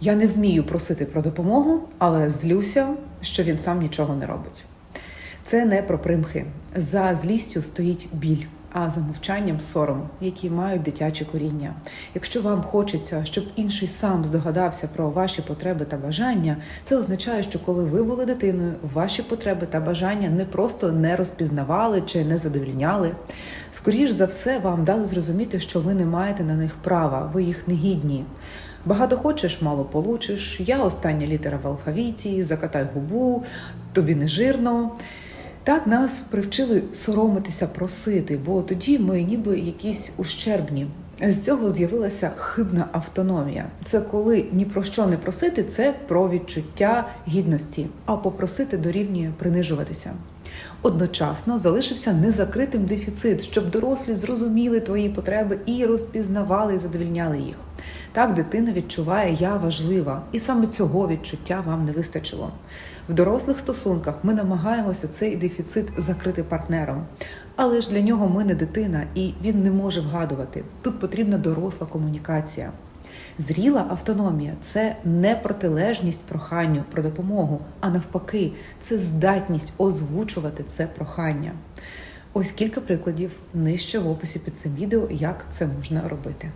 Я не вмію просити про допомогу, але злюся, що він сам нічого не робить. Це не про примхи. За злістю стоїть біль, а за мовчанням сором, які мають дитяче коріння. Якщо вам хочеться, щоб інший сам здогадався про ваші потреби та бажання, це означає, що коли ви були дитиною, ваші потреби та бажання не просто не розпізнавали чи не задовільняли. Скоріш за все, вам дали зрозуміти, що ви не маєте на них права, ви їх не гідні. Багато хочеш, мало получиш. Я остання літера в алфавіті, закатай губу, тобі не жирно. Так нас привчили соромитися, просити, бо тоді ми ніби якісь ущербні. З цього з'явилася хибна автономія. Це коли ні про що не просити, це про відчуття гідності, а попросити дорівнює принижуватися. Одночасно залишився незакритим дефіцит, щоб дорослі зрозуміли твої потреби і розпізнавали і задовільняли їх. Так дитина відчуває я важлива, і саме цього відчуття вам не вистачило. В дорослих стосунках ми намагаємося цей дефіцит закрити партнером. Але ж для нього ми не дитина, і він не може вгадувати. Тут потрібна доросла комунікація. Зріла автономія це не протилежність проханню про допомогу, а навпаки, це здатність озвучувати це прохання. Ось кілька прикладів нижче в описі під цим відео, як це можна робити.